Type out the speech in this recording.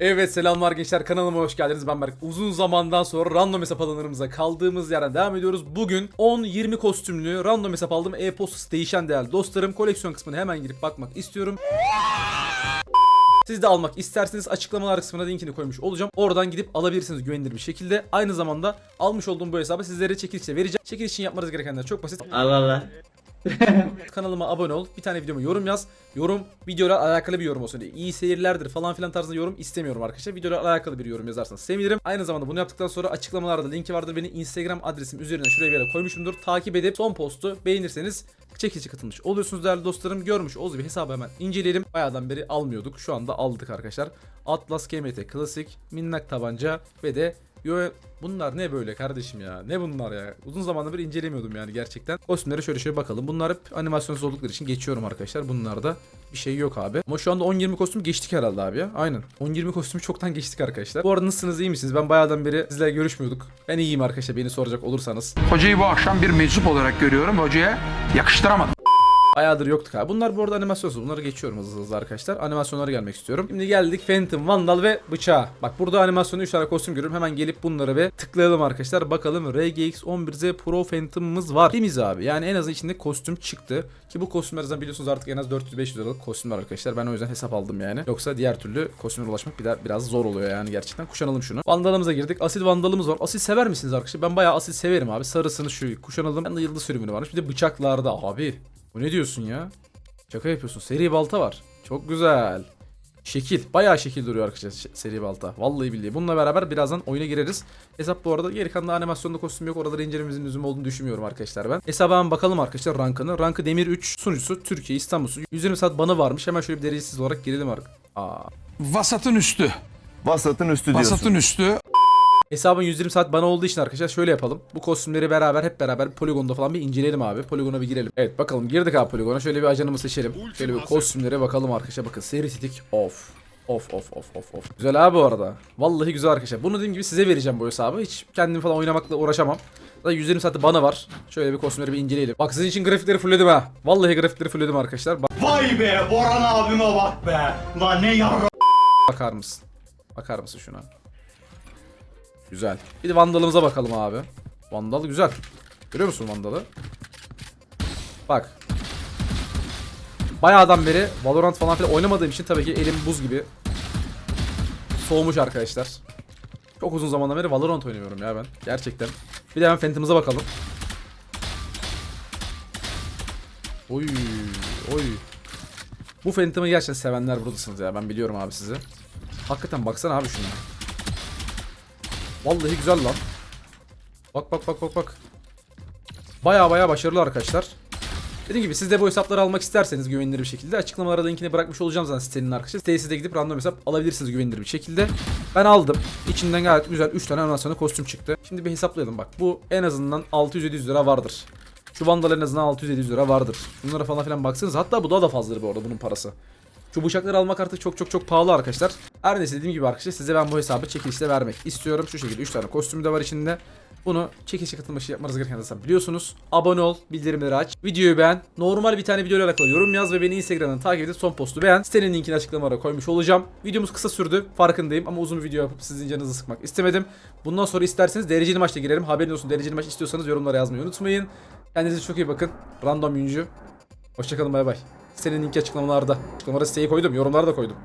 Evet selamlar gençler kanalıma hoş geldiniz ben Berk. Uzun zamandan sonra random hesap alanlarımıza kaldığımız yerden devam ediyoruz. Bugün 10-20 kostümlü random hesap aldım. E-postası değişen değerli dostlarım. Koleksiyon kısmına hemen girip bakmak istiyorum. Siz de almak isterseniz açıklamalar kısmına linkini koymuş olacağım. Oradan gidip alabilirsiniz güvenilir bir şekilde. Aynı zamanda almış olduğum bu hesabı sizlere çekilişle vereceğim. Çekiliş için yapmanız gerekenler çok basit. Allah Allah. Kanalıma abone ol. Bir tane videoma yorum yaz. Yorum videoyla alakalı bir yorum olsun. İyi seyirlerdir falan filan tarzında yorum istemiyorum arkadaşlar. Videoyla alakalı bir yorum yazarsanız sevinirim. Aynı zamanda bunu yaptıktan sonra açıklamalarda linki vardır. Beni Instagram adresim üzerine şuraya bir yere koymuşumdur. Takip edip son postu beğenirseniz çekilişe katılmış oluyorsunuz değerli dostlarım. Görmüş olduğunuz bir hesabı hemen inceleyelim. Bayağıdan beri almıyorduk. Şu anda aldık arkadaşlar. Atlas KMT Klasik, minnak tabanca ve de bunlar ne böyle kardeşim ya? Ne bunlar ya? Uzun zamandır bir incelemiyordum yani gerçekten. Kostümlere şöyle şöyle bakalım. Bunlar hep animasyonsuz oldukları için geçiyorum arkadaşlar. Bunlarda bir şey yok abi. Ama şu anda 10-20 kostüm geçtik herhalde abi ya. Aynen. 10-20 kostümü çoktan geçtik arkadaşlar. Bu arada nasılsınız iyi misiniz? Ben bayağıdan beri sizle görüşmüyorduk. Ben iyiyim arkadaşlar beni soracak olursanız. Hocayı bu akşam bir meczup olarak görüyorum. Hocaya yakıştıramadım. Bayağıdır yoktuk abi. Bunlar bu arada animasyonsuz. Bunları geçiyorum hızlı hızlı arkadaşlar. Animasyonlara gelmek istiyorum. Şimdi geldik Phantom, Vandal ve Bıçağa. Bak burada animasyonu 3 tane kostüm görüyorum. Hemen gelip bunları bir tıklayalım arkadaşlar. Bakalım RGX 11Z Pro Phantom'ımız var. Temiz abi. Yani en azından içinde kostüm çıktı. Ki bu kostümler zaten biliyorsunuz artık en az 400-500 liralık kostümler arkadaşlar. Ben o yüzden hesap aldım yani. Yoksa diğer türlü kostümlere ulaşmak bir daha biraz zor oluyor yani gerçekten. Kuşanalım şunu. Vandalımıza girdik. Asil Vandalımız var. Asil sever misiniz arkadaşlar? Ben bayağı asil severim abi. Sarısını şu kuşanalım. Ben de yıldız sürümünü varmış. Bir de bıçaklarda abi. Bu ne diyorsun ya? Şaka yapıyorsun. Seri balta var. Çok güzel. Şekil. Bayağı şekil duruyor arkadaşlar seri balta. Vallahi billahi. Bununla beraber birazdan oyuna gireriz. Hesap bu arada geri kalan animasyonda kostüm yok. Oraları incelememizin lüzum olduğunu düşünmüyorum arkadaşlar ben. Hesaba hemen bakalım arkadaşlar rankını. Rankı Demir 3. Sunucusu Türkiye İstanbul. 120 saat banı varmış. Hemen şöyle bir derecesiz olarak girelim artık. Aa. Vasatın üstü. Vasatın üstü diyorsun. Vasatın üstü. Hesabın 120 saat bana olduğu için arkadaşlar şöyle yapalım. Bu kostümleri beraber hep beraber poligonda falan bir inceleyelim abi. Poligona bir girelim. Evet bakalım girdik abi poligona. Şöyle bir ajanımı seçelim. Şöyle bir kostümlere bakalım arkadaşlar. Bakın seri titik off. Of of of of of. Güzel abi bu arada. Vallahi güzel arkadaşlar. Bunu dediğim gibi size vereceğim bu hesabı. Hiç kendim falan oynamakla uğraşamam. Zaten 120 saati bana var. Şöyle bir kostümleri bir inceleyelim. Bak sizin için grafikleri fullledim ha. Vallahi grafikleri fullledim arkadaşlar. Bak Vay be Boran abime bak be. Lan ne yarra bakar mısın? Bakar mısın şuna? Güzel. Bir de Vandal'ımıza bakalım abi. Vandal güzel. Görüyor musun Vandal'ı? Bak. Bayağıdan beri Valorant falan filan oynamadığım için tabii ki elim buz gibi. Soğumuş arkadaşlar. Çok uzun zamandan beri Valorant oynuyorum ya ben. Gerçekten. Bir de hemen Phantom'ıza bakalım. Oy, oy. Bu Phantom'ı gerçekten sevenler buradasınız ya. Ben biliyorum abi sizi. Hakikaten baksana abi şuna. Vallahi güzel lan. Bak bak bak bak bak. Baya baya başarılı arkadaşlar. Dediğim gibi siz de bu hesapları almak isterseniz güvenilir bir şekilde açıklamalara linkini bırakmış olacağım zaten sitenin arkadaşlar. Siteye siz de gidip random hesap alabilirsiniz güvenilir bir şekilde. Ben aldım. İçinden gayet güzel 3 tane animasyonda kostüm çıktı. Şimdi bir hesaplayalım bak. Bu en azından 600-700 lira vardır. Şu Vandal en azından 600-700 lira vardır. Bunlara falan filan baksanız hatta bu daha da fazladır bu arada bunun parası. Şu bıçakları almak artık çok çok çok pahalı arkadaşlar. Her neyse dediğim gibi arkadaşlar size ben bu hesabı çekilişte vermek istiyorum. Şu şekilde 3 tane kostüm de var içinde. Bunu çekilişe katılmak için yapmanız gereken hesap biliyorsunuz. Abone ol, bildirimleri aç, videoyu beğen, normal bir tane video alakalı yorum yaz ve beni Instagram'dan takip edip son postu beğen. Sitenin linkini açıklamalara koymuş olacağım. Videomuz kısa sürdü, farkındayım ama uzun bir video yapıp sizin canınızı sıkmak istemedim. Bundan sonra isterseniz dereceli maçta girelim. Haberin olsun dereceli maç istiyorsanız yorumlara yazmayı unutmayın. Kendinize çok iyi bakın. Random Yüncü. Hoşçakalın bay bay. Sitenin linki açıklamalarda. Açıklamalara siteyi koydum, yorumlara da koydum.